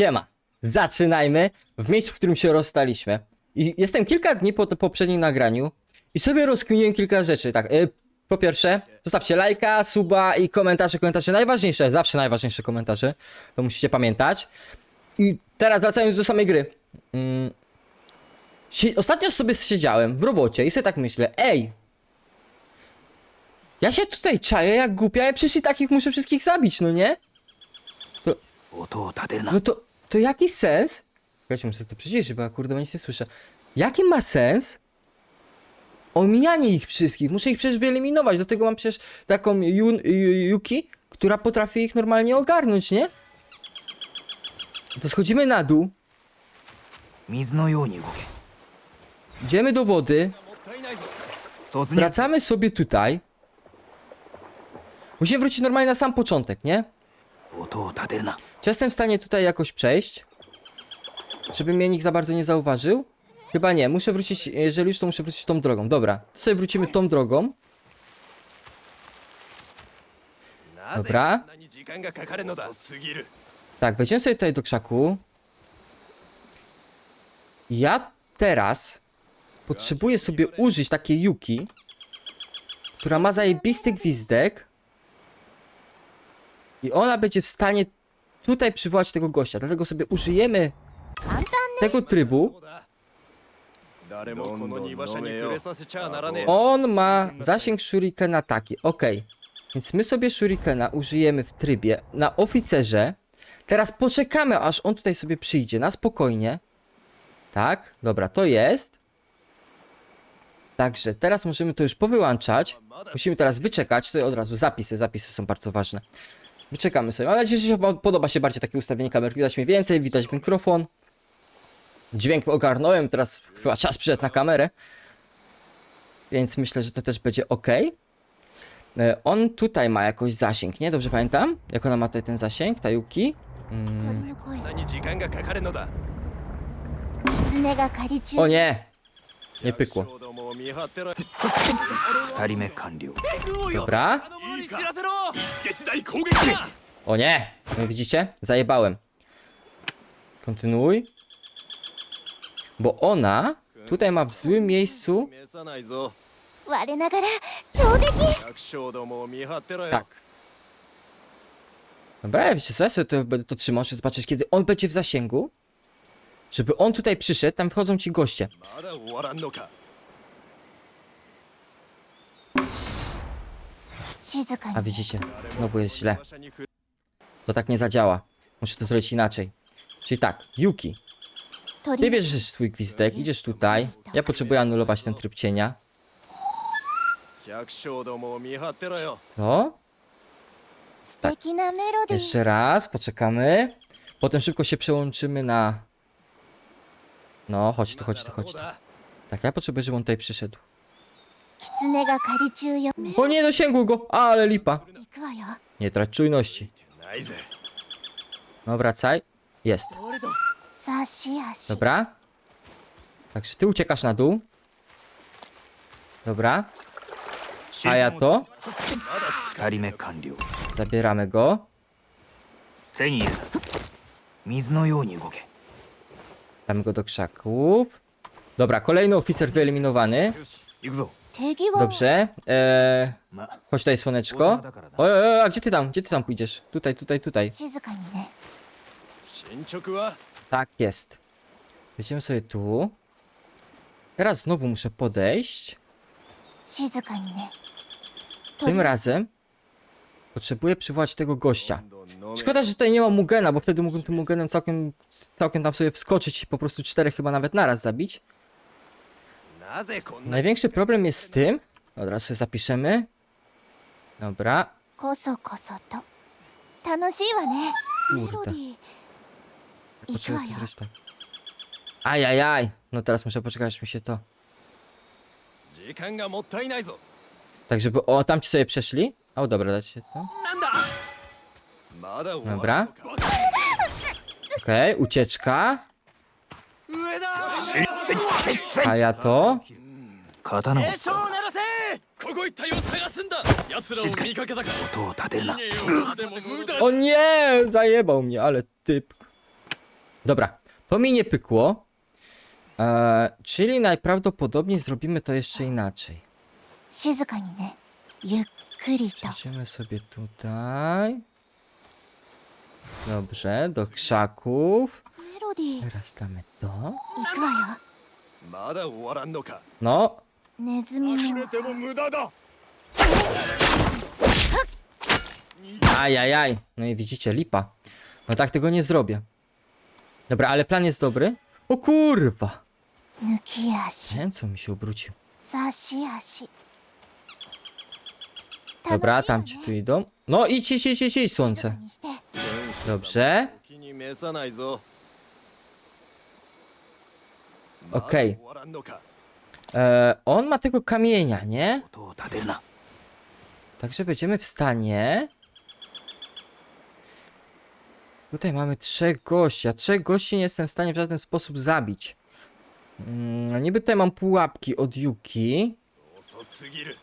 Siema. Zaczynajmy w miejscu, w którym się rozstaliśmy. I jestem kilka dni po poprzednim nagraniu i sobie rozkminiłem kilka rzeczy. Tak, y, po pierwsze, zostawcie lajka, suba i komentarze, komentarze najważniejsze, zawsze najważniejsze komentarze. To musicie pamiętać. I teraz wracając do samej gry. Mm. Ostatnio sobie siedziałem w robocie i sobie tak myślę, ej, ja się tutaj czaję jak głupia, ja przecież i takich muszę wszystkich zabić, no nie? To... No to to jaki sens? Czekajcie, muszę to przyciszyć, bo ja kurde nic nie słyszę. Jaki ma sens omijanie ich wszystkich? Muszę ich przecież wyeliminować. Do tego mam przecież taką Yuki, która potrafi ich normalnie ogarnąć, nie? To schodzimy na dół. Idziemy do wody. Wracamy sobie tutaj. Musimy wrócić normalnie na sam początek, nie? Czy jestem w stanie tutaj jakoś przejść? Żeby mnie nikt za bardzo nie zauważył? Chyba nie, muszę wrócić, jeżeli już to muszę wrócić tą drogą. Dobra, to sobie wrócimy tą drogą. Dobra. Tak, wejdziemy sobie tutaj do krzaku. Ja teraz potrzebuję sobie użyć takiej Yuki, która ma zajebisty gwizdek. I ona będzie w stanie tutaj przywołać tego gościa. Dlatego sobie użyjemy tego trybu. On ma zasięg shuriken taki, Ok. Więc my sobie shurikena użyjemy w trybie na oficerze. Teraz poczekamy, aż on tutaj sobie przyjdzie na spokojnie. Tak, dobra, to jest. Także teraz możemy to już powyłączać. Musimy teraz wyczekać. To od razu zapisy, zapisy są bardzo ważne. Wyczekamy sobie. Mam nadzieję, że się podoba się bardziej takie ustawienie kamer. Widać mnie więcej, widać mikrofon. Dźwięk ogarnąłem, teraz chyba czas przyszedł na kamerę. Więc myślę, że to też będzie ok. E, on tutaj ma jakoś zasięg, nie? Dobrze pamiętam? Jak ona ma tutaj ten zasięg, ta Yuki? Mm. O nie! Nie pykło. Dobra. 知らせろつけ次第攻撃だ O nie! No widzicie? Zajebałem. Kontynuuj. Bo ona tutaj ma w złym miejscu. 召さないぞ我ながら上出来百姓どもを見張ってろよ Tak. Dobra, wiecie co? Ja sobie to będę to trzymał, żeby zobaczyć, kiedy on będzie w zasięgu. Żeby on tutaj przyszedł, tam wchodzą ci goście. A widzicie, znowu jest źle. To tak nie zadziała. Muszę to zrobić inaczej. Czyli tak, Yuki. Ty bierzesz swój gwizdek, idziesz tutaj. Ja potrzebuję anulować ten tryb cienia. To? Tak. Jeszcze raz, poczekamy. Potem szybko się przełączymy na... No, chodź tu, chodź tu, chodź tu. Tak, ja potrzebuję, żeby on tutaj przyszedł. 狐が狩り中よ行 O nie, dosięgł go! Ale lipa. くわよ Nie trać czujności. ないぜ No, wracaj. Jest. さし足 Dobra. Także ty uciekasz na dół. Dobra. A ja to. 二人目完了 Zabieramy go. 背に入れた水のように動け Damy go do krzaków. Dobra, kolejny oficer wyeliminowany. 行くぞ手際 Dobrze. Eee, chodź tutaj, słoneczko. O, o, o, a gdzie ty tam? Gdzie ty tam pójdziesz? Tutaj, tutaj, tutaj. Tak jest. Wejdziemy sobie tu. Teraz znowu muszę podejść. Tym razem potrzebuję przywołać tego gościa. Szkoda, że tutaj nie ma Mugena, bo wtedy mógłbym tym Mugenem całkiem, całkiem tam sobie wskoczyć i po prostu czterech chyba nawet naraz zabić. Największy problem jest z tym, od razu zapiszemy. Dobra. Koso koso to. Tanoshiwa ne. Kurde. Poczekaj. Ajajaj. No teraz muszę poczekać, aż mi się to... Tak, żeby... O, tam ci sobie przeszli. O, dobra, dać się to. Dobra. Okej, okay, ucieczka. 上だ A ja to. 刀をならせここ一帯を探すんだ奴らを見かけたか音を立てるな逃げようとしても無駄 O nie! Zajebał mnie, ale typ. Dobra, to mi nie pykło. E, czyli najprawdopodobniej zrobimy to jeszcze inaczej. 静かにねゆっくりと Przejdziemy sobie tutaj. Dobrze, do krzaków. メロディー Teraz damy to. 行くわよまだ終わらんのか No, ネズミのても無駄だ ajajaj. No i widzicie, lipa. No tak tego nie zrobię. Dobra, ale plan jest dobry. O kurwa! 抜き足 Ten co mi się obrócił. 差し足 Dobra, 楽しい tam よ ci ね tu idą. No idź, idź, idź, idź, idź, 静か słońce. にして Dobrze. 気に召さないぞ Okej. まだ終わらんのか E, on ma tego kamienia, nie? 音を立てるな Także będziemy w stanie. Tutaj mamy trzech gości, a trzech gości nie jestem w stanie w żaden sposób zabić. Mm, niby tutaj mam pułapki od Yuki, 遅すぎる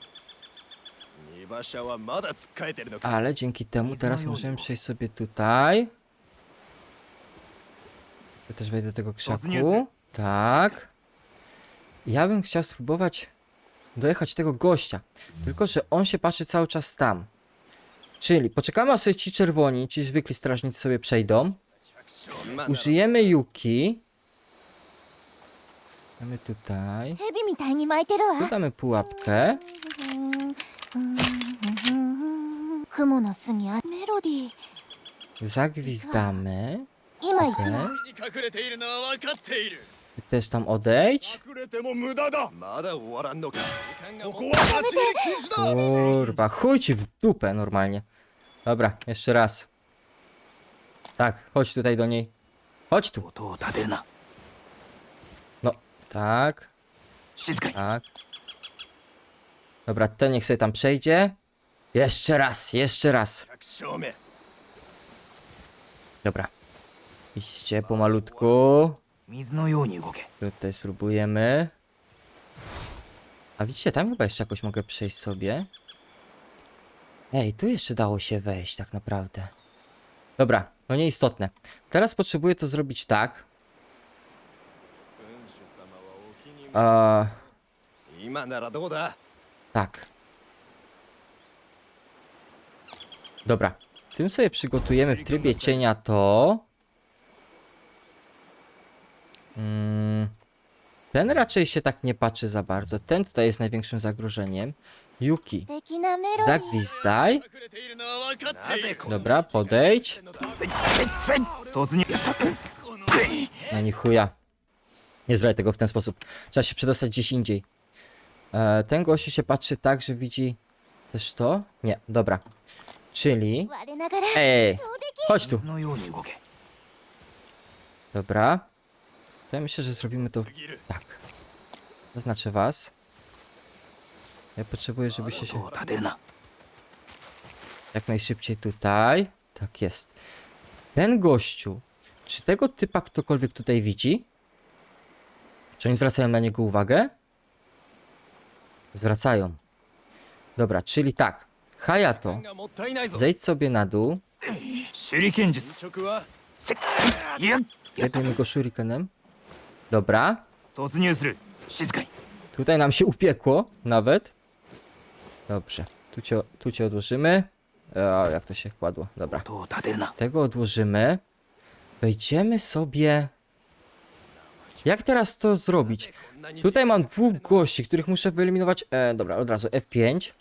二馬車はまだ突っかえてるのか ale dzięki temu teraz możemy przejść sobie tutaj. Ja też wejdę do tego krzaku. Tak. Ja bym chciał spróbować dojechać tego gościa. Tylko, że on się patrzy cały czas tam. Czyli poczekamy aż sobie ci czerwoni, ci zwykli strażnicy sobie przejdą. 今なら Użyjemy Yuki. Mamy tutaj. 蛇みたいに巻いてるわ Tu damy pułapkę. 雲の巣にあメロディー Zagwizdamy. 今行く Okej. わに隠れているのは分かっている też tam odejdź? Kurwa, chuj ci w dupę normalnie. Dobra, jeszcze raz. Tak, chodź tutaj do niej. Chodź tu. No, tak. Tak. Dobra, ten niech sobie tam przejdzie. Jeszcze raz, jeszcze raz. Dobra. Iście pomalutku. 水のように動け Tutaj spróbujemy. A widzicie, tam chyba jeszcze jakoś mogę przejść sobie. Ej, tu jeszcze dało się wejść tak naprawdę. Dobra, no nieistotne. Teraz potrzebuję to zrobić tak. 君主様はお気に A, 今ならどうだ tak. Dobra. Tym sobie przygotujemy w trybie cienia to. Mm, ten raczej się tak nie patrzy za bardzo. Ten tutaj jest największym zagrożeniem. Yuki, zagwizdaj. Dobra, podejdź. No nie chuja. Nie zrobię tego w ten sposób. Trzeba się przedostać gdzieś indziej. E, ten gościu się patrzy tak, że widzi też to? Nie, dobra. Czyli... Ej, chodź tu. Dobra. Ja myślę, że zrobimy to tak. Zaznaczę was. Ja potrzebuję, żebyście się... Jak najszybciej tutaj. Tak jest. Ten gościu, czy tego typa ktokolwiek tutaj widzi? Czy oni zwracają na niego uwagę? Zwracają. Dobra, czyli tak. Hayato, zejdź sobie na dół. Jedymy go shurikenem. Dobra. 突入する静かに Tutaj nam się upiekło nawet. Dobrze. Tu cię, tu cię odłożymy. O, jak to się kładło. Dobra. 音を立てるな Tego odłożymy. Wejdziemy sobie. Jak teraz to zrobić? こんなに Tutaj mam dwóch gości, których muszę wyeliminować. E, dobra, od razu F5.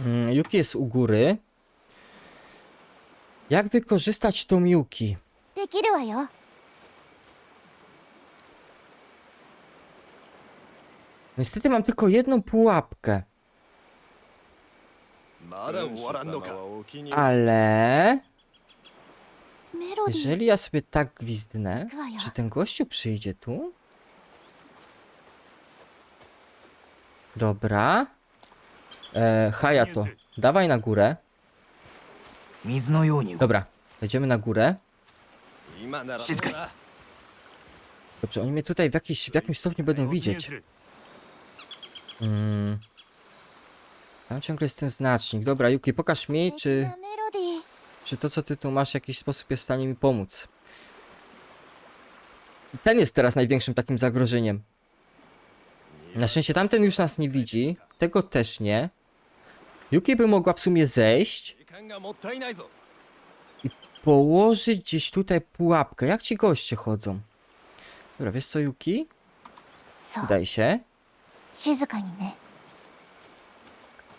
Mm, Yuki jest u góry. Jak wykorzystać tą Yuki? できるわよ Niestety mam tylko jedną pułapkę. まだ終わらんのかお気に Ale メロディー jeżeli ja sobie tak gwizdnę, Gaja. czy ten gościu przyjdzie tu? Dobra. E, Hayato, dawaj na górę. 水のように動け Dobra, wejdziemy na górę. 今ならどう静かにだ Dobrze, oni mnie tutaj w, jakiś, w jakimś stopniu będą 突入 widzieć. Mm. Tam ciągle jest ten znacznik. Dobra, Yuki, pokaż mi, czy, czy to, co ty tu masz, w jakiś sposób jest w stanie mi pomóc. Ten jest teraz największym takim zagrożeniem. Na szczęście tamten już nas nie widzi, tego też nie. Yuki by mogła w sumie zejść i położyć gdzieś tutaj pułapkę. Jak ci goście chodzą? Dobra, wiesz co, Yuki? Daj się. 静かにね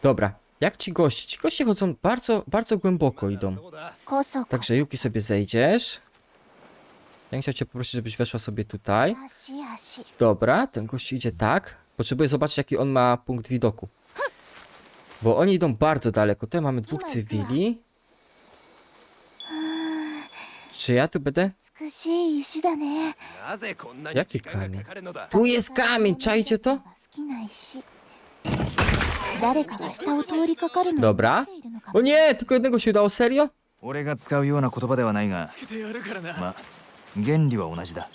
Dobra, jak ci goście? Ci goście chodzą bardzo, bardzo głęboko idą. どうだこそこ Także Yuki sobie zejdziesz. Ja bym chciał cię poprosić, żebyś weszła sobie tutaj. 足足 Dobra, ten gość idzie tak. Potrzebuję zobaczyć, jaki on ma punkt widoku. Bo oni idą bardzo daleko. Tutaj mamy dwóch cywili. Czy ja tu będę? 美しい石だねなぜこんなに Jaki 時間が kamień? かかるのだ Tu jest kamień, czajcie to? 好きな石誰かが下を通りかかるのを Dobra. 待っているのか O nie, tylko jednego się udało, serio? 俺が使うような言葉ではないがつけてやるからなまあ原理は同じだ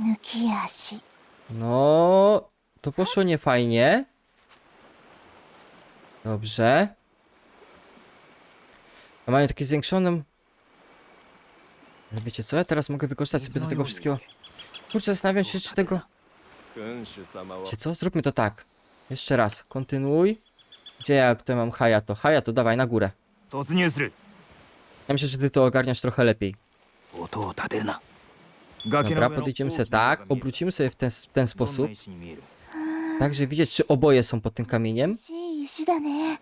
抜き足 No, to poszło niefajnie. Dobrze. A mają takie zwiększoną... Ale wiecie co, ja teraz mogę wykorzystać sobie do tego wszystkiego... Kurczę, zastanawiam się, czy tego... 君主様は Wiecie co, zróbmy to tak. Jeszcze raz, kontynuuj. Gdzie ja tutaj mam Hayato? Hayato, dawaj na górę. 突入する Ja myślę, że ty to ogarniasz trochę lepiej. 音を立てるな崖の Dobra, 上の podejdziemy 大 sobie きな岩 tak, が見える obrócimy sobie w ten, w ten どんな sposób. 石に見える Tak, żeby widzieć, czy oboje są pod tym kamieniem. 美しい石だね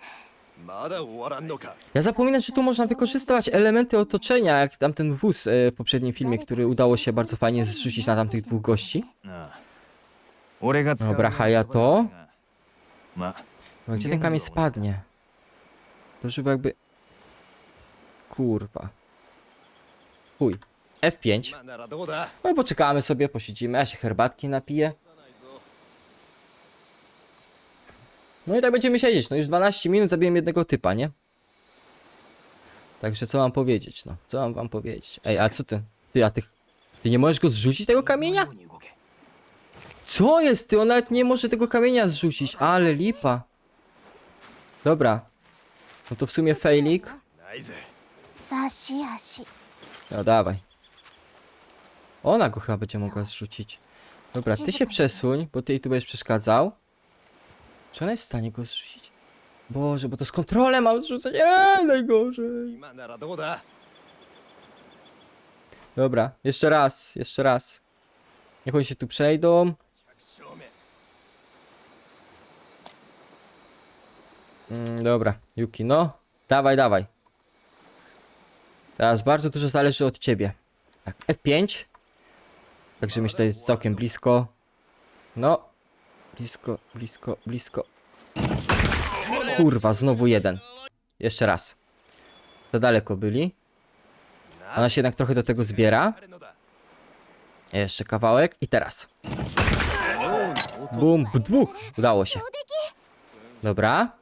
まだ終わらんのか Ja zapominam, że tu można wykorzystywać elementy otoczenia, jak tamten wóz e, w poprzednim filmie, który udało się bardzo fajnie zrzucić na tamtych dwóch gości. Dobra, Hayato. No, gdzie ten kamień spadnie? To żeby jakby... Kurwa. Chuj. F5. No poczekamy sobie, posiedzimy, ja się herbatki napiję. No i tak będziemy siedzieć. No już 12 minut zabiłem jednego typa, nie? Także co mam powiedzieć, no? Co mam wam powiedzieć? Ej, a co ty? Ty, a tych... Ty nie możesz go zrzucić tego kamienia? 水のように動け Co jest ty? On nawet nie może tego kamienia zrzucić. Ale lipa. Dobra. No to w sumie failik. ないぜ差し足 No dawaj. Ona go chyba będzie mogła zrzucić. Dobra, ty się przesuń, bo ty jej tu będziesz przeszkadzał. Czy ona jest w stanie go zrzucić? Boże, bo to z kontrolę mam zrzucać. Eee, najgorzej. 今ならどうだ Dobra, jeszcze raz, jeszcze raz. Niech oni się tu przejdą. Mm, dobra, Yuki, no. Dawaj, dawaj. Teraz bardzo dużo zależy od ciebie. Tak, F5. Także myślę, że jest całkiem blisko. No. Blisko, blisko, blisko. Kurwa, znowu jeden. Jeszcze raz. Za daleko byli. Ona się jednak trochę do tego zbiera. Jeszcze kawałek i teraz. Bum, dwóch. Udało się. Dobra.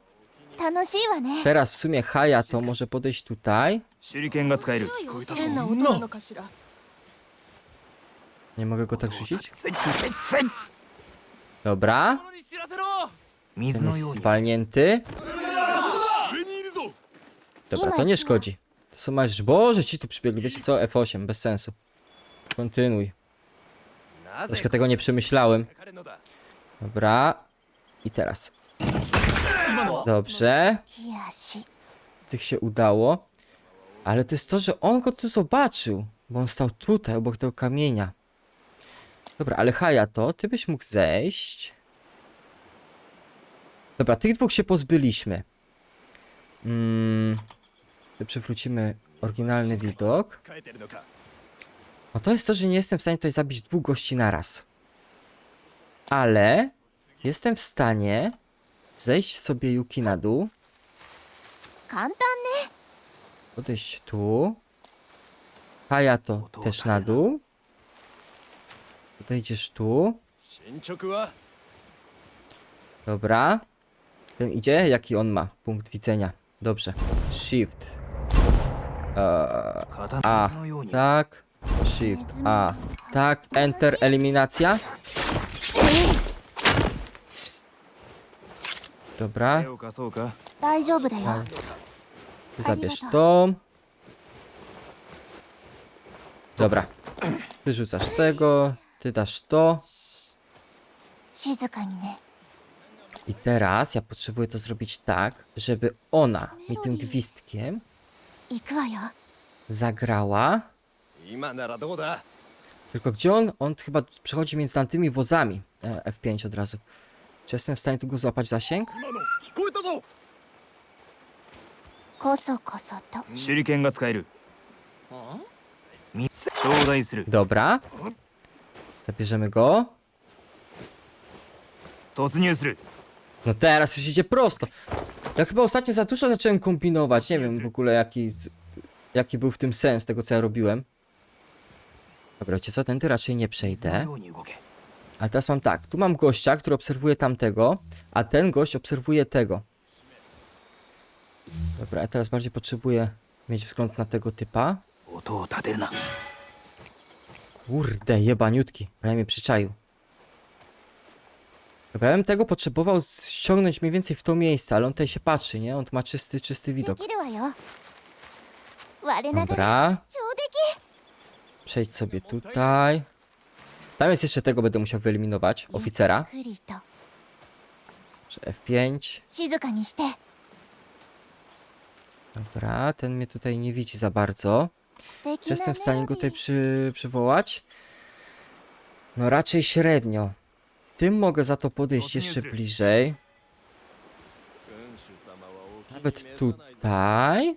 楽しいわね Teraz w sumie Haya to może podejść tutaj. 手裏剣が使える変な音なのかしら Nie mogę go tak rzucić? せっせっせっ Dobra. 水 Ten の jest ように zwalnięty. 上にいるぞ Dobra, to nie szkodzi. To są małe rzeczy. Boże, ci tu przybiegli. Wiecie co? F8, bez sensu. Kontynuuj. なぜ Troszkę tego nie przemyślałem. かかるのだ Dobra. I teraz. Dobrze. 抜き足 Tych się udało. Ale to jest to, że on go tu zobaczył. Bo on stał tutaj, obok tego kamienia. Dobra, ale Hayato, ty byś mógł zejść. Dobra, tych dwóch się pozbyliśmy. Mm, to przywrócimy oryginalny widok. 変えてるのか No to jest to, że nie jestem w stanie tutaj zabić dwóch gości naraz. Ale jestem w stanie zejść sobie Yuki na dół. Podejść tu. Hayato też na dół. Podejdziesz tu. Dobra. Ten idzie? Jaki on ma punkt widzenia? Dobrze. Shift. Eee, a, tak. Shift. A, tak. Enter, eliminacja. Dobra. 手を貸そうか大丈夫だよ Ty zabierz to. Dobra. Wyrzucasz tego, ty dasz to. 静かにね I teraz ja potrzebuję to zrobić tak, żeby ona mi tym gwizdkiem 行くわよ zagrała. 今ならどうだ Tylko gdzie on? On chyba przechodzi między tamtymi wozami. E, F5 od razu. Czy jestem w stanie tu go złapać w zasięg? 今の聞こえたぞこそこそと手裏剣が使えるみ頂戴する Dobra. Zabierzemy go. 突入する No teraz już idzie prosto. Ja chyba ostatnio za dużo zacząłem kombinować. Nie wiem w ogóle jaki, jaki był w tym sens tego co ja robiłem. Dobra, wiecie co? Tędy raczej nie 水の przejdę. ように動け A teraz mam tak, tu mam gościa, który obserwuje tamtego, a ten gość obserwuje tego. Dobra, ja teraz bardziej potrzebuję mieć wzgląd na tego typa. Kurde, jebaniutki, prawie mnie przyczaił. Dobra, ja bym tego potrzebował ściągnąć mniej więcej w to miejsce, ale on tutaj się patrzy, nie? On ma czysty, czysty widok. Dobra. Przejdź sobie tutaj. Tam jest jeszcze tego, będę musiał wyeliminować, oficera. F5. Dobra, ten mnie tutaj nie widzi za bardzo. Czy jestem w stanie go tutaj przy, przywołać? No raczej średnio. Tym mogę za to podejść jeszcze bliżej. Nawet tutaj.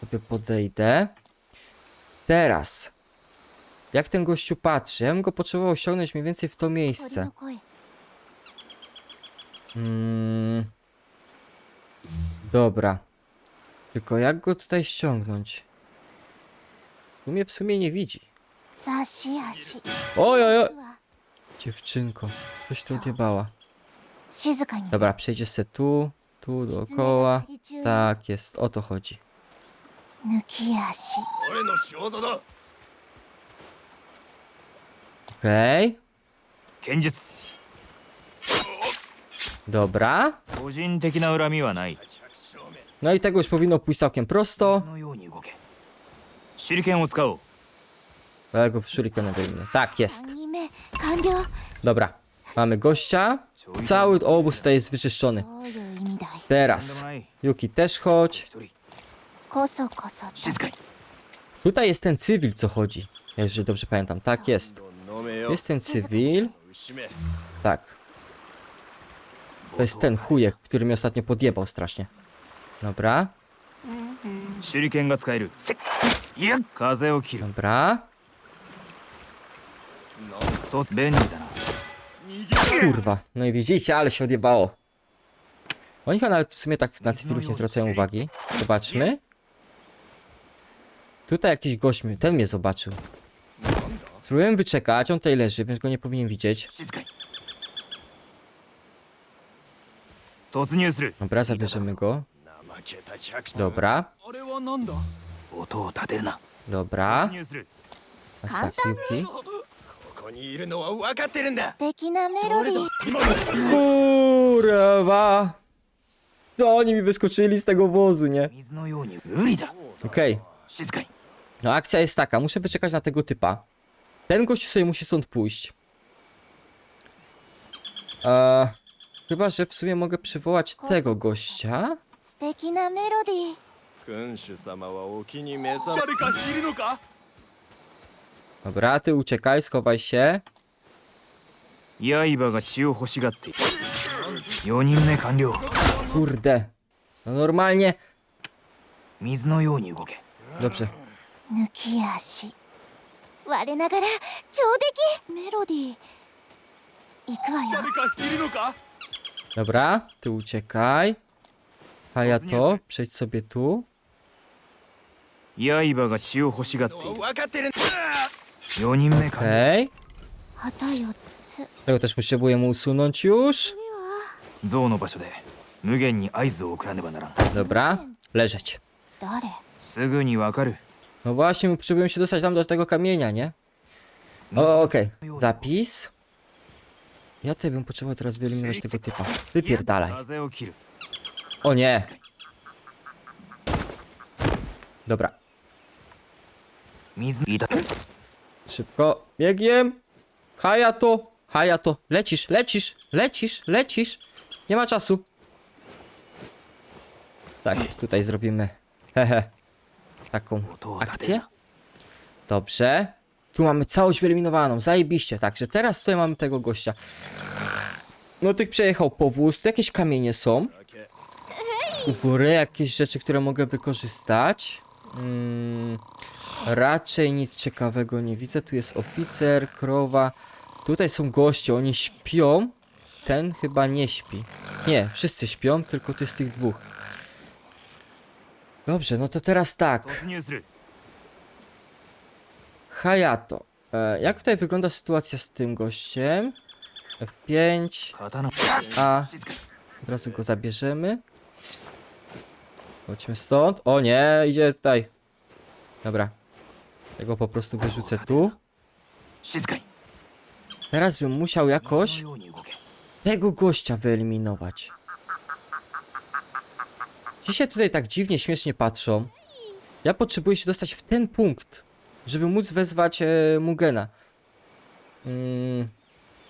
Sobie podejdę. Teraz jak ten gościu patrzy? Ja bym go potrzebował ściągnąć mniej więcej w to miejsce. Mm. Dobra. Tylko jak go tutaj ściągnąć? Tu mnie w sumie nie widzi. Oj, oj, oj. Dziewczynko, coś tu nie bała. Dobra, przejdzie se tu, tu dookoła. Tak jest, o to chodzi. 抜き足俺の仕業だ Okej, 剣術 dobra. 個人的な恨みはない 百姓め No i tego już powinno pójść całkiem prosto. 水のように動け手裏剣を使おう A ja go w shurikenem wyjmę. Tak, jest. 3人目完了 Dobra, mamy gościa. Cały obóz tutaj jest wyczyszczony. どういう意味だい とんで Teraz もない Yuki też chodź. 一人こそこそと静かに Tutaj jest ten cywil, co chodzi. Jeżeli dobrze pamiętam. Tak jest. Jest ten cywil. Tak. To jest ten chujek, który mnie ostatnio podjebał strasznie. Dobra. Dobra. No. Kurwa, no i widzicie, ale się odjebało. Oni chyba nawet w sumie tak na cywilów nie zwracają uwagi. Zobaczmy. Tutaj jakiś gość, ten mnie zobaczył. Spróbujemy wyczekać, on tutaj leży, więc go nie powinien widzieć. 静かに突入する Dobra, zabierzemy go. 怠けた百姓 Dobra, あれはなんだ音を立てるな dobra. 突入する Teraz tak, Yuki. ここにいるのは分かってるんだ素敵なメロディー Kurwa! To oni mi wyskoczyli z tego wozu, nie? 水のように無理だ Okej. 静かに No akcja jest taka, muszę wyczekać na tego typa. Ten gość sobie musi stąd pójść. Eee, chyba, że w sumie mogę przywołać tego gościa. 素敵なメロディー君主様はお気に召さない誰かいるのか Dobra, ty uciekaj, schowaj się. 刃が血を欲しがっている4人目完了 Kurde. No normalnie. 水のように動け Dobrze. 抜き足 我ながら上出来メロディー行くわよ誰かいるのか Dobra, ty uciekaj. Hayato, przejdź sobie tu. 刃が血を欲しがっている分かってるんだ4人目完了 Okej. 旗4つ Tego też potrzebuję mu usunąć już. 象の場所で無限に合図を送らねばならん Dobra, leżeć. 誰すぐにわかる No właśnie, my potrzebujemy się dostać tam do tego kamienia, nie? No. O, okej. Zapis. Ja tutaj bym potrzebował teraz wyeliminować tego typa. Wypierdalaj. O nie. Dobra. Szybko. Biegiem. Hayato. Hayato. Lecisz, lecisz, lecisz, lecisz. Nie ma czasu. Tak jest, tutaj zrobimy. Hehe. Taką akcję. Dobrze. Tu mamy całość wyeliminowaną. Zajebiście. Także teraz tutaj mamy tego gościa. No tych przejechał powóz. Tu jakieś kamienie są. U góry jakieś rzeczy, które mogę wykorzystać. Mm, raczej nic ciekawego nie widzę. Tu jest oficer, krowa. Tutaj są goście, oni śpią. Ten chyba nie śpi. Nie, wszyscy śpią, tylko to jest tych dwóch. Dobrze, no to teraz tak. Hayato. E, jak tutaj wygląda sytuacja z tym gościem? F5. A. Od razu go zabierzemy. Chodźmy stąd. O nie, idzie tutaj. Dobra. Tego po prostu wyrzucę tu. Teraz bym musiał jakoś tego gościa wyeliminować. Ci się tutaj tak dziwnie, śmiesznie patrzą. Ja potrzebuję się dostać w ten punkt, żeby móc wezwać e, Mugena. Mm,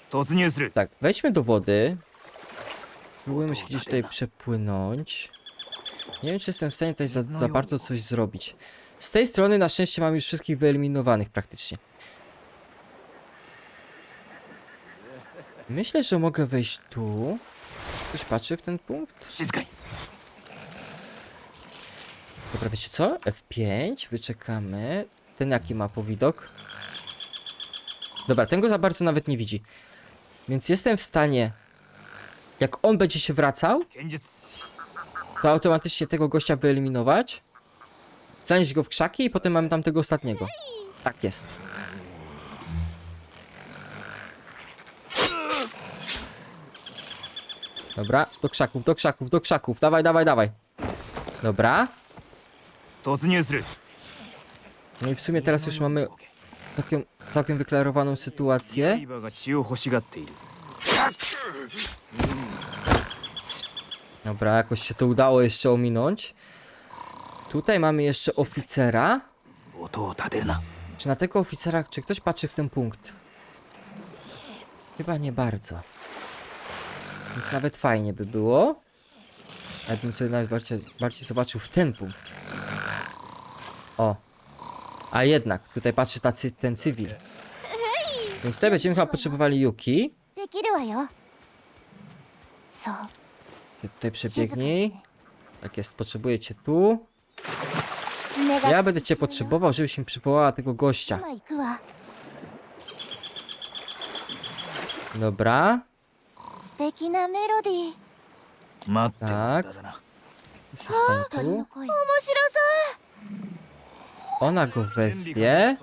突入する tak, wejdźmy do wody. Spróbujemy się gdzieś tutaj przepłynąć. Nie wiem, czy jestem w stanie tutaj za, za bardzo coś zrobić. Z tej strony na szczęście mam już wszystkich wyeliminowanych praktycznie. Myślę, że mogę wejść tu. Ktoś patrzy w ten punkt? 静かに Dobra, wiecie co? F5, wyczekamy. Ten jaki ma powidok? Dobra, ten go za bardzo nawet nie widzi. Więc jestem w stanie, jak on będzie się wracał, to automatycznie tego gościa wyeliminować, zanieść go w krzaki i potem mamy tam tego ostatniego. Tak jest. Dobra, do krzaków, do krzaków, do krzaków. Dawaj, dawaj, dawaj. Dobra. No i w sumie teraz już mamy taką całkiem wyklarowaną sytuację. Dobra, jakoś się to udało jeszcze ominąć. Tutaj mamy jeszcze oficera. Czy na tego oficera, czy ktoś patrzy w ten punkt? Chyba nie bardzo. Więc nawet fajnie by było. Jakbym sobie nawet bardziej, bardziej zobaczył w ten punkt. O. A jednak, tutaj patrzy tacy, ten cywil. Więc tutaj będziemy chyba potrzebowali Yuki. できるわよそう Ty tutaj 静か przebiegnij. にね Tak jest, potrzebuję cię tu. 狐が Ja będę cię potrzebował, żebyś mi przywołała tego gościa. 今行くわ Dobra. 素敵なメロディー待ってもtak 無駄だな Zostań 鳥の tu. 声面白そう Ona go wezwie.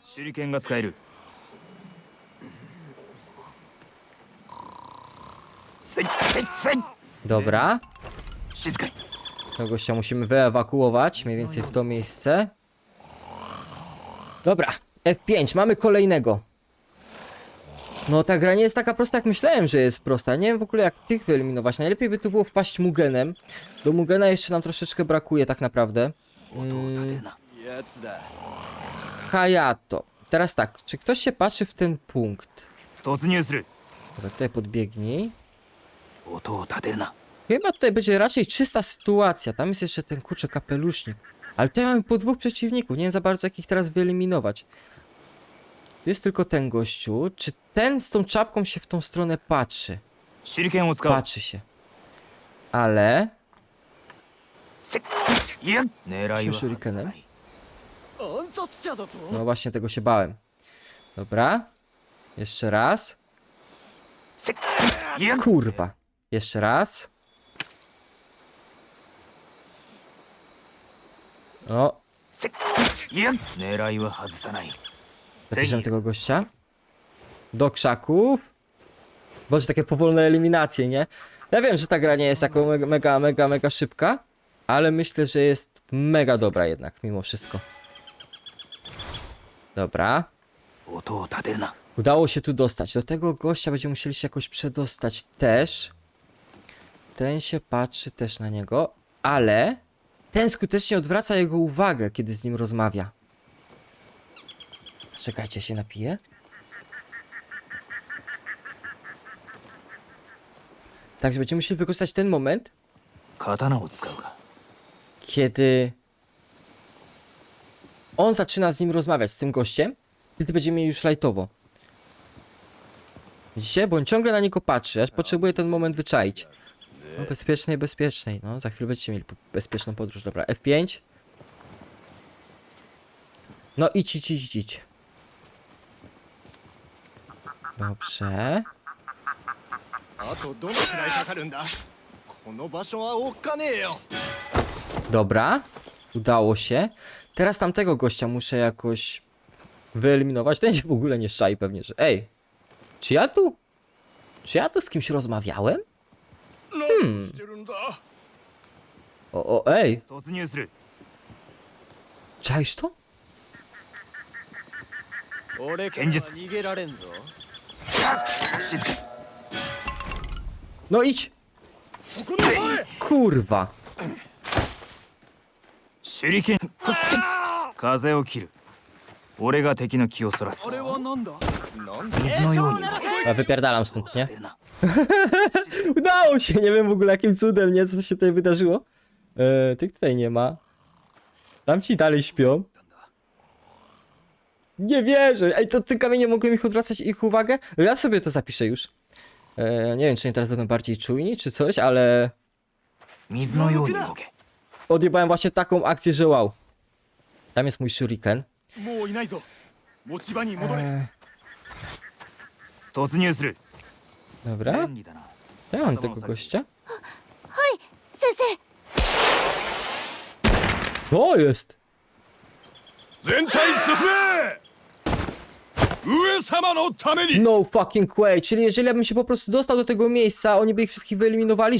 Dobra. Tego gościa musimy wyewakuować, mniej więcej w to miejsce. Dobra, F5, mamy kolejnego. No ta gra nie jest taka prosta jak myślałem, że jest prosta. Nie wiem w ogóle jak tych wyeliminować. Najlepiej by tu było wpaść Mugenem. Do Mugena jeszcze nam troszeczkę brakuje tak naprawdę. Mm. Hayato. Teraz tak, czy ktoś się patrzy w ten punkt? 突入する Dobra, tutaj podbiegnij. 音を立てるな Chyba tutaj będzie raczej czysta sytuacja. Tam jest jeszcze ten kurczę kapelusznik. Ale tutaj mamy po dwóch przeciwników. Nie wiem za bardzo jak ich teraz wyeliminować. Tu jest tylko ten gościu. Czy ten z tą czapką się w tą stronę patrzy? 手裏剣を使おう Patrzy się. Ale... せいや狙いは外さ Shurikenem ない 暗殺者だと no właśnie tego się bałem. Dobra. Jeszcze raz. Kurwa. Jeszcze raz. O. Zabierzemy tego gościa. Do krzaków. Boże, takie powolne eliminacje, nie? Ja wiem, że ta gra nie jest jako mega, mega, mega szybka, ale myślę, że jest mega dobra jednak, mimo wszystko. Dobra. Udało się tu dostać. Do tego gościa będziemy musieli się jakoś przedostać też. Ten się patrzy też na niego, ale ten skutecznie odwraca jego uwagę, kiedy z nim rozmawia. Czekajcie, się napije. Także będziemy musieli wykorzystać ten moment, kiedy on zaczyna z nim rozmawiać, z tym gościem, wtedy będziemy mieli już lightowo. Widzicie? Bo on ciągle na niego patrzy, aż potrzebuje ten moment wyczaić. No, bezpiecznej, bezpiecznej. No, za chwilę będziecie mieli bezpieczną podróż. Dobra, F5. No idź, idź, idź, idź. Dobrze. Dobra udało się. Teraz tamtego gościa muszę jakoś wyeliminować. Ten się w ogóle nie szai pewnie, że ej, czy ja tu, czy ja tu z kimś rozmawiałem? Hmm. O, o, ej. Czaisz to? No idź. Kurwa. 手裏剣風を切る俺が敵の気をそらすあれはなんだ水のように動け Ja wypierdalam stąd, nie? るな Udało się, nie wiem w ogóle jakim cudem, nie? Co się tutaj wydarzyło. E, tych tutaj nie ma. Tamci dalej śpią. Nie wierzę. Ej, to te kamienie mogłem ich odwracać ich uwagę? Ja sobie to zapiszę już. E, nie wiem, czy oni teraz będą bardziej czujni, czy coś, ale... 水のように動け Odjebałem właśnie taką akcję, że wow. Tam jest mój shuriken. もういないぞ持ち場に戻れ E, 突入する dobra. 便利だな Ja mam tego gościa. はい先生 To jest! 全体進め上様のために No fucking way, czyli jeżeli ja bym się po prostu dostał do tego miejsca, oni by ich wszystkich wyeliminowali?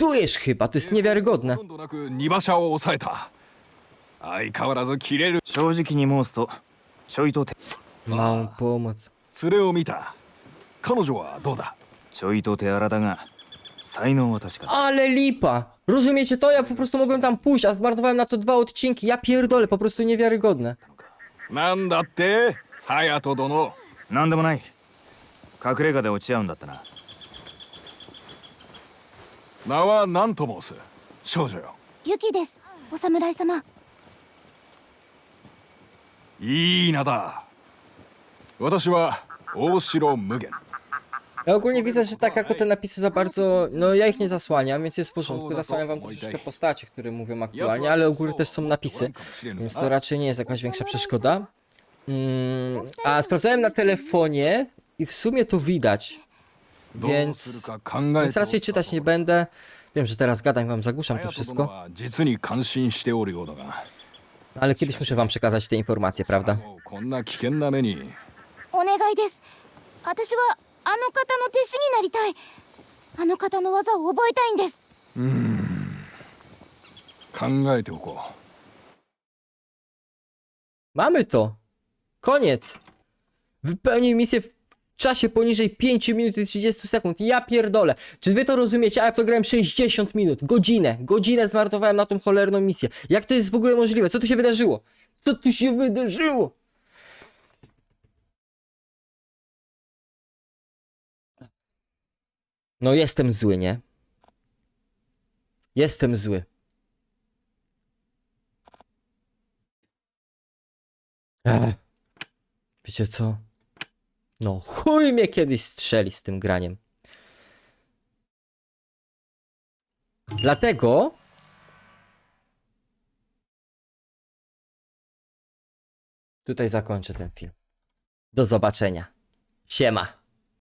Żartujesz chyba, to jest niewiarygodne. ほとんどなく二馬車を抑えた相変わらず切れる正直に申すとちょいと手 Małą pomoc. 連れを見た彼女はどうだちょいと手荒だが才能は確かだ Ale lipa! Rozumiecie to? Ja po prostu mogłem tam pójść, a zmarnowałem na to dwa odcinki. Ja pierdolę, po prostu niewiarygodne. なんだって隼人殿なんでもない隠れ家で落ち合うんだったな 名は何と申す少女よユキですお侍様いい名だ私は大城無限 Ja ogólnie widzę, że tak jako te napisy za bardzo, no ja ich nie zasłaniam, więc jest w porządku. Zasłaniam wam troszeczkę postacie, które mówią aktualnie, ale u góry też są napisy, więc to raczej nie jest jakaś większa przeszkoda. Mm, a sprawdzałem na telefonie i w sumie to widać, どうする więc, か考えて więc raczej czytać nie będę. Wiem, że teraz gadam wam, zagłuszam to 隼人殿 wszystko, は実に感心しておるようだが ale kiedyś muszę wam przekazać te informacje, prawda? もうこんな危険な目にお願いです私はあの方の弟子になりたいあの方の技を覚えたいんです 考えておこう Mamy to! Koniec! Wypełnił misję w czasie poniżej 5 minut i 30 sekund. Ja pierdolę. Czy wy to rozumiecie? A ja to grałem 60 minut. Godzinę. Godzinę zmarnowałem na tą cholerną misję. Jak to jest w ogóle możliwe? Co tu się wydarzyło? Co tu się wydarzyło? No jestem zły, nie? Jestem zły. Ech. Wiecie co? No chuj mnie kiedyś strzeli z tym graniem. Dlatego... Tutaj zakończę ten film. Do zobaczenia. Siema.